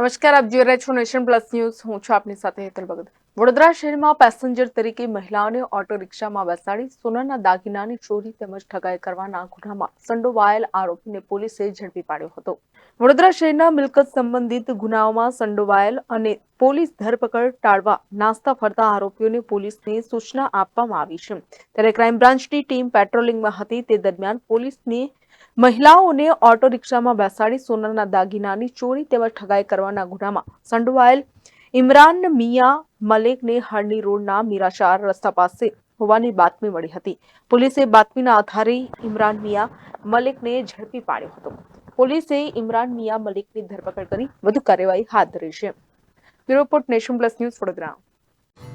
નમસ્કાર, આપ જોઈ રહ્યા છો નેશન પ્લસ ન્યૂઝ. હું છું આપની સાથે હેતલ ભગત. વડોદરા શહેરમાં પેસેન્જર તરીકે મહિલાઓને ઓટો રિક્ષામાં બેસાડી સોનાના દાગીનાની ચોરી તેમજ ઠગાઈ કરવાના ગુનામાં સંડોવાયેલ આરોપીને પોલીસે ઝડપી પાડ્યો હતો. વડોદરા શહેરના મિલકત સંબંધિત ગુનાઓમાં સંડોવાયેલ અને પોલીસ ધરપકડ ટાળવા નાસ્તા ફરતા આરોપીઓને પોલીસને સૂચના આપવામાં આવી છે. ત્યારે ક્રાઇમ બ્રાન્ચની ટીમ પેટ્રોલિંગમાં હતી. તે દરમિયાન પોલીસની મહિલાઓને ઓટો રિક્ષામાં બેસાડી સોનાના દાગીનાની ચોરી તેમજ ઠગાઈ કરવાના ગુનામાં સંડોવાયેલ ઇમરાન મિયા મલેકને હળની રોડના મીરાચાર રસ્તા પાસે હોવાની બાતમી મળી હતી. પોલીસે બાતમીના આધારે ઇમરાન મિયા મલેકને ઝડપી પાડ્યો હતો. પોલીસે ઇમરાન મિયા મલિકની ધરપકડ કરી વધુ કાર્યવાહી હાથ ધરી છે. Bureau Nation Plus News Vadodara.